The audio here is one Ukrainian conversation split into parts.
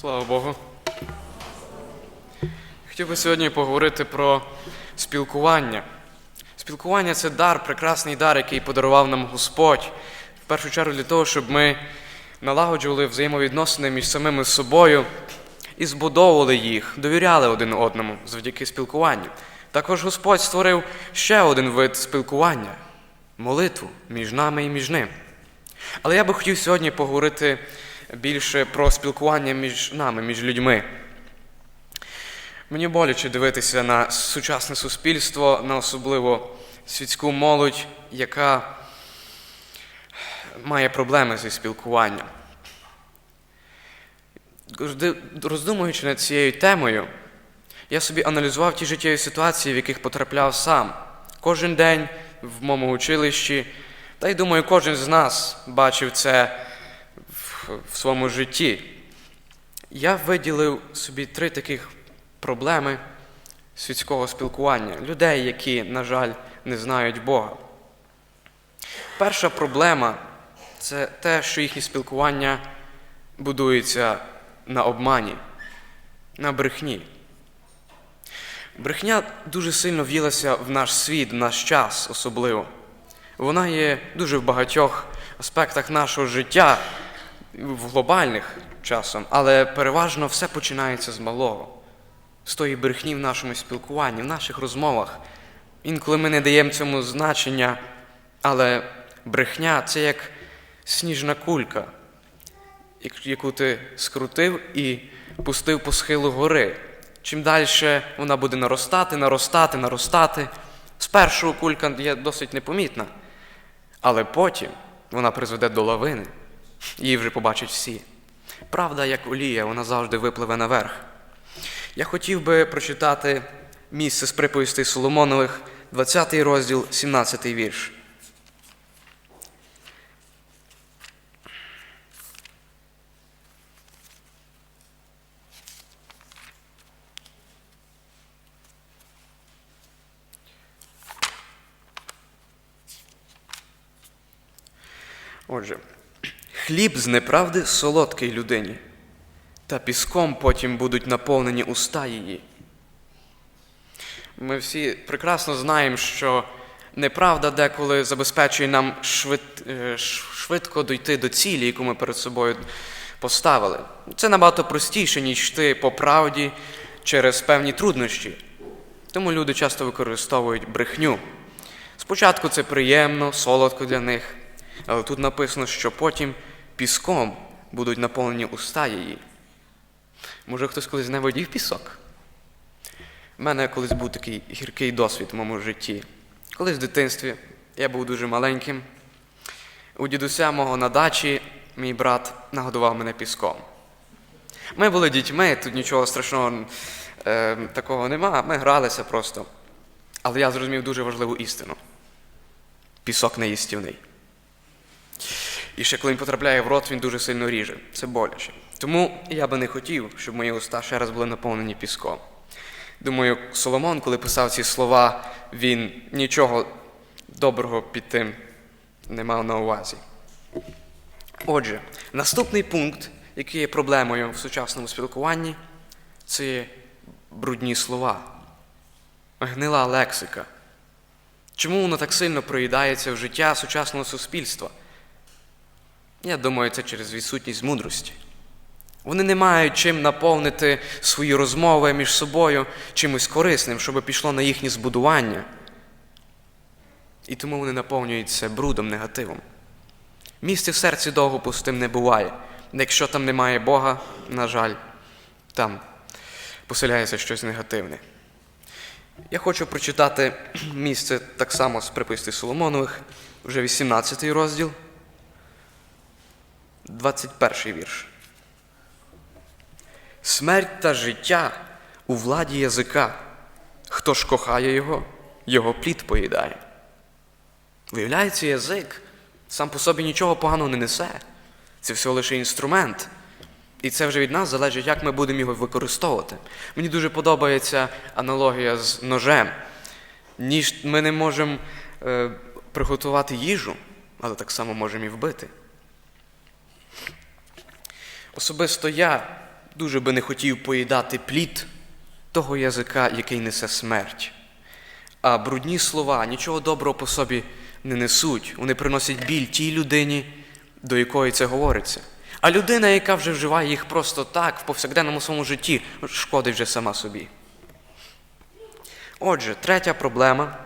Слава Богу. Хотів би сьогодні поговорити про спілкування. Спілкування це дар, прекрасний дар, який подарував нам Господь. В першу чергу для того, щоб ми налагоджували взаємовідносини між самими собою і збудовували їх, довіряли один одному завдяки спілкуванню. Також Господь створив ще один вид спілкування молитву між нами і між ним. Але я би хотів сьогодні поговорити більше про спілкування між нами, між людьми. Мені боляче дивитися на сучасне суспільство, на особливо світську молодь, яка має проблеми зі спілкуванням. Роздумуючи над цією темою, я собі аналізував ті життєві ситуації, в яких потрапляв сам. Кожен день в моєму училищі, та й думаю, кожен з нас бачив це в, своєму житті. Я виділив собі три таких проблеми світського спілкування, людей, які, на жаль, не знають Бога. Перша проблема це те, що їхнє спілкування будується на обмані, на брехні. Брехня дуже сильно в'їлася в наш світ, в наш час особливо. Вона є дуже в багатьох аспектах нашого життя, в глобальних часом, але переважно все починається з малого, з тої брехні в нашому спілкуванні, в наших розмовах. Інколи ми не даємо цьому значення, але брехня це як сніжна кулька, яку ти скрутив і пустив по схилу гори. Чим далі вона буде наростати, наростати, наростати. Спершу кулька є досить непомітна, але потім вона призведе до лавини, її вже побачать всі. Правда, як олія, вона завжди випливе наверх. Я хотів би прочитати місце з приповістей Соломонових, 20 розділ, 17 вірш. Отже, хліб з неправди солодкий людині, та піском потім будуть наповнені уста її. Ми всі прекрасно знаємо, що неправда деколи забезпечує нам швид, е, швидко дойти до цілі, яку ми перед собою поставили. Це набагато простіше, ніж йти по правді через певні труднощі. Тому люди часто використовують брехню. Спочатку це приємно, солодко для них. Але тут написано, що потім піском будуть наповнені уста її. Може, хтось колись не водів пісок? У мене колись був такий гіркий досвід в моєму житті. Колись в дитинстві я був дуже маленьким. У дідуся мого на дачі мій брат нагодував мене піском. Ми були дітьми, тут нічого страшного е, такого нема, ми гралися просто. Але я зрозумів дуже важливу істину: пісок не їстівний. І ще коли він потрапляє в рот, він дуже сильно ріже. Це боляче. Тому я би не хотів, щоб мої уста ще раз були наповнені піском. Думаю, Соломон, коли писав ці слова, він нічого доброго під тим не мав на увазі. Отже, наступний пункт, який є проблемою в сучасному спілкуванні, це брудні слова, гнила лексика. Чому воно так сильно проїдається в життя сучасного суспільства? Я думаю, це через відсутність мудрості. Вони не мають чим наповнити свої розмови між собою чимось корисним, щоб пішло на їхнє збудування. І тому вони наповнюються брудом, негативом. Місце в серці довго пустим не буває. Якщо там немає Бога, на жаль, там поселяється щось негативне. Я хочу прочитати місце так само з приписти Соломонових, вже 18 розділ. 21 вірш. Смерть та життя у владі язика. Хто ж кохає його, його плід поїдає. Виявляється, язик сам по собі нічого поганого не несе. Це всього лише інструмент. І це вже від нас залежить, як ми будемо його використовувати. Мені дуже подобається аналогія з ножем. Ніж ми не можемо е, приготувати їжу, але так само можемо і вбити. Особисто я дуже би не хотів поїдати плід того язика, який несе смерть. А брудні слова нічого доброго по собі не несуть. Вони приносять біль тій людині, до якої це говориться. А людина, яка вже вживає їх просто так, в повсякденному своєму житті, шкодить вже сама собі. Отже, третя проблема.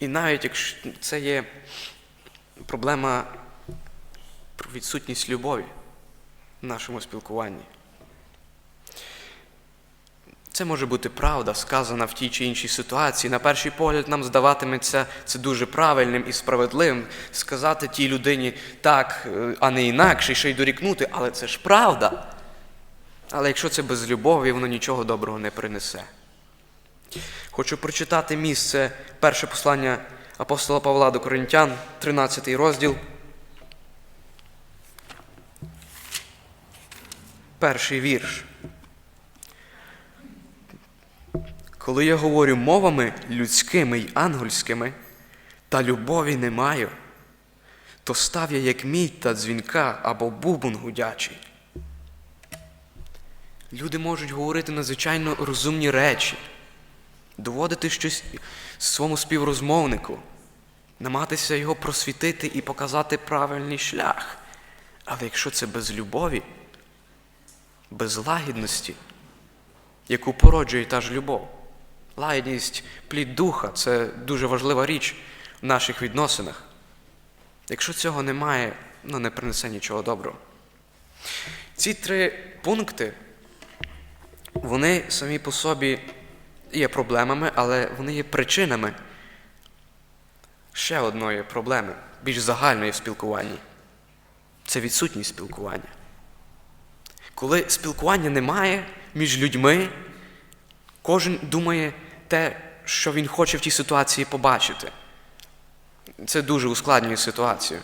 І навіть якщо це є проблема про відсутність любові нашому спілкуванні. Це може бути правда, сказана в тій чи іншій ситуації. На перший погляд нам здаватиметься це дуже правильним і справедливим сказати тій людині так, е, а не інакше, і ще й дорікнути, але це ж правда. Але якщо це без любові, воно нічого доброго не принесе. Хочу прочитати місце перше послання апостола Павла до Коринтян, 13 розділ. Перший вірш. Коли я говорю мовами людськими й ангельськими, та любові не маю, то став я як мідь та дзвінка або бубон гудячий. Люди можуть говорити надзвичайно розумні речі, доводити щось своєму співрозмовнику, намагатися його просвітити і показати правильний шлях. Але якщо це без любові, без лагідності, яку породжує та ж любов, лагідність, плід духа це дуже важлива річ в наших відносинах. Якщо цього немає, ну не принесе нічого доброго. Ці три пункти, вони самі по собі є проблемами, але вони є причинами ще одної проблеми, більш загальної в спілкуванні. Це відсутність спілкування. Коли спілкування немає між людьми, кожен думає те, що він хоче в тій ситуації побачити. Це дуже ускладнює ситуацію.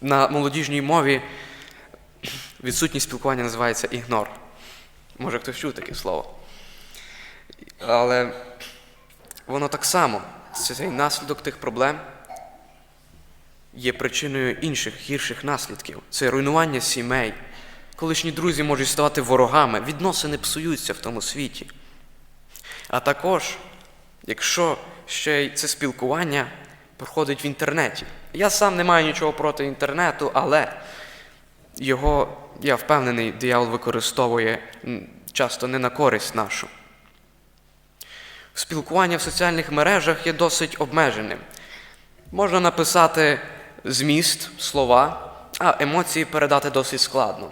На молодіжній мові відсутність спілкування називається ігнор. Може хтось чув таке слово. Але воно так само, цей наслідок тих проблем є причиною інших гірших наслідків. Це руйнування сімей. Колишні друзі можуть ставати ворогами, відносини псуються в тому світі. А також, якщо ще й це спілкування проходить в інтернеті. Я сам не маю нічого проти інтернету, але його, я впевнений, диявол використовує часто не на користь нашу. Спілкування в соціальних мережах є досить обмеженим. Можна написати зміст, слова, а емоції передати досить складно.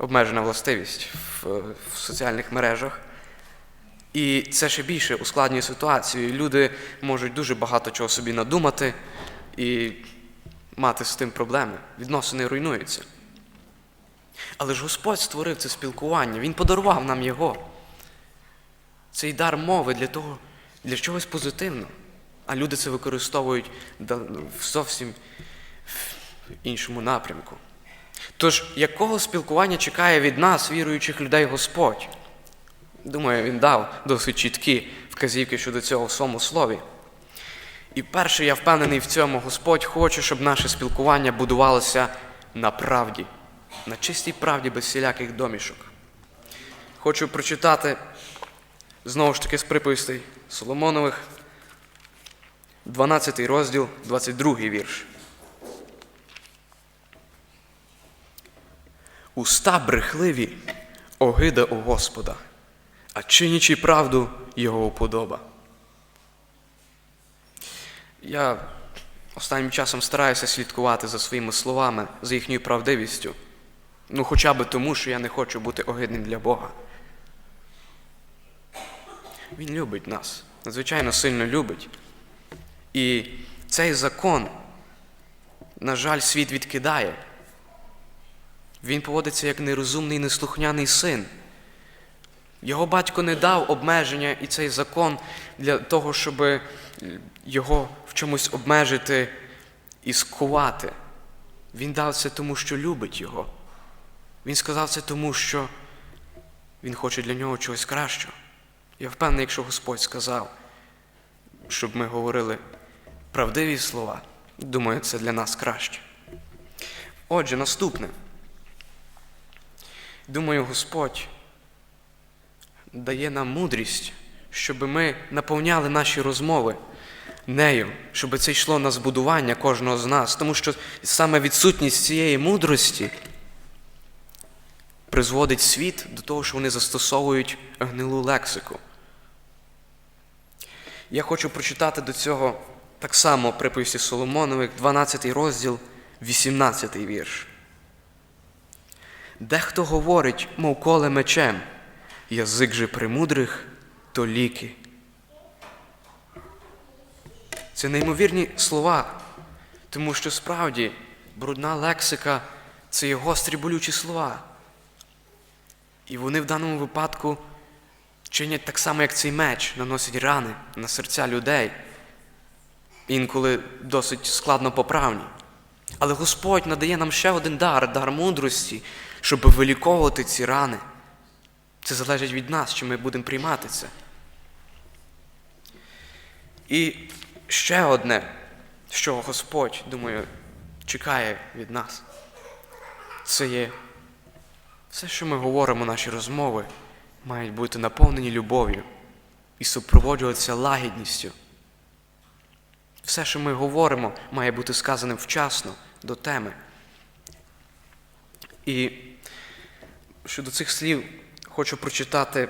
Обмежена властивість в, в соціальних мережах. І це ще більше ускладнює ситуацію. Люди можуть дуже багато чого собі надумати і мати з тим проблеми. Відносини руйнуються. Але ж Господь створив це спілкування, Він подарував нам його. Цей дар мови для того, для чогось позитивного. А люди це використовують в зовсім іншому напрямку. Тож, якого спілкування чекає від нас, віруючих людей, Господь? Думаю, він дав досить чіткі вказівки щодо цього в своєму слові. І перше, я впевнений в цьому, Господь хоче, щоб наше спілкування будувалося на правді, на чистій правді без всіляких домішок. Хочу прочитати знову ж таки з приповістей Соломонових, 12 розділ, 22 вірш. Уста брехливі огида у Господа, а чинячи правду його уподоба. Я останнім часом стараюся слідкувати за своїми словами, за їхньою правдивістю. Ну, хоча б тому, що я не хочу бути огидним для Бога. Він любить нас, надзвичайно сильно любить. І цей закон, на жаль, світ відкидає. Він поводиться як нерозумний, неслухняний син. Його батько не дав обмеження і цей закон для того, щоб його в чомусь обмежити і скувати. Він дав це тому, що любить його. Він сказав це тому, що він хоче для нього чогось кращого. Я впевнений, якщо Господь сказав, щоб ми говорили правдиві слова, думаю, це для нас краще. Отже, наступне. Думаю, Господь дає нам мудрість, щоб ми наповняли наші розмови нею, щоб це йшло на збудування кожного з нас. Тому що саме відсутність цієї мудрості призводить світ до того, що вони застосовують гнилу лексику. Я хочу прочитати до цього так само приписі Соломонових, 12 розділ, 18 вірш. Дехто говорить, мов коле мечем, язик же премудрих то ліки. Це неймовірні слова, тому що справді брудна лексика це є гострі болючі слова. І вони в даному випадку чинять так само, як цей меч, наносять рани на серця людей, інколи досить складно поправні. Але Господь надає нам ще один дар, дар мудрості, щоб виліковувати ці рани. Це залежить від нас, чи ми будемо приймати це. І ще одне, що Господь, думаю, чекає від нас, це є все, що ми говоримо, наші розмови, мають бути наповнені любов'ю і супроводжуватися лагідністю. Все, що ми говоримо, має бути сказаним вчасно до теми. І щодо цих слів хочу прочитати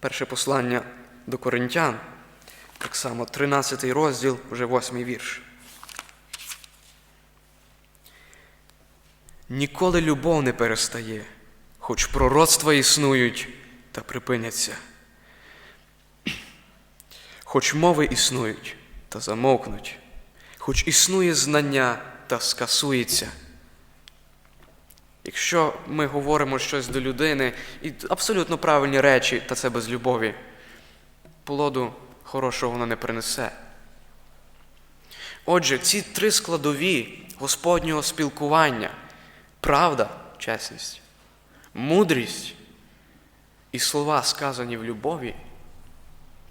перше послання до Коринтян, так само 13 розділ, вже 8 вірш. Ніколи любов не перестає, хоч пророцтва існують та припиняться. Хоч мови існують та замовкнуть, хоч існує знання та скасується. Якщо ми говоримо щось до людини і абсолютно правильні речі, та це без любові, плоду хорошого воно не принесе. Отже, ці три складові Господнього спілкування правда, чесність, мудрість і слова, сказані в любові,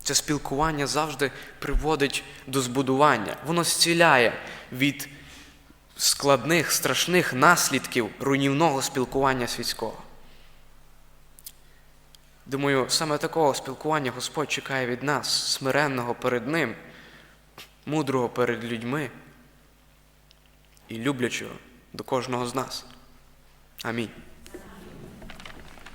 це спілкування завжди приводить до збудування. Воно зціляє від складних, страшних наслідків руйнівного спілкування світського. Думаю, саме такого спілкування Господь чекає від нас, смиренного перед Ним, мудрого перед людьми і люблячого до кожного з нас. Амінь.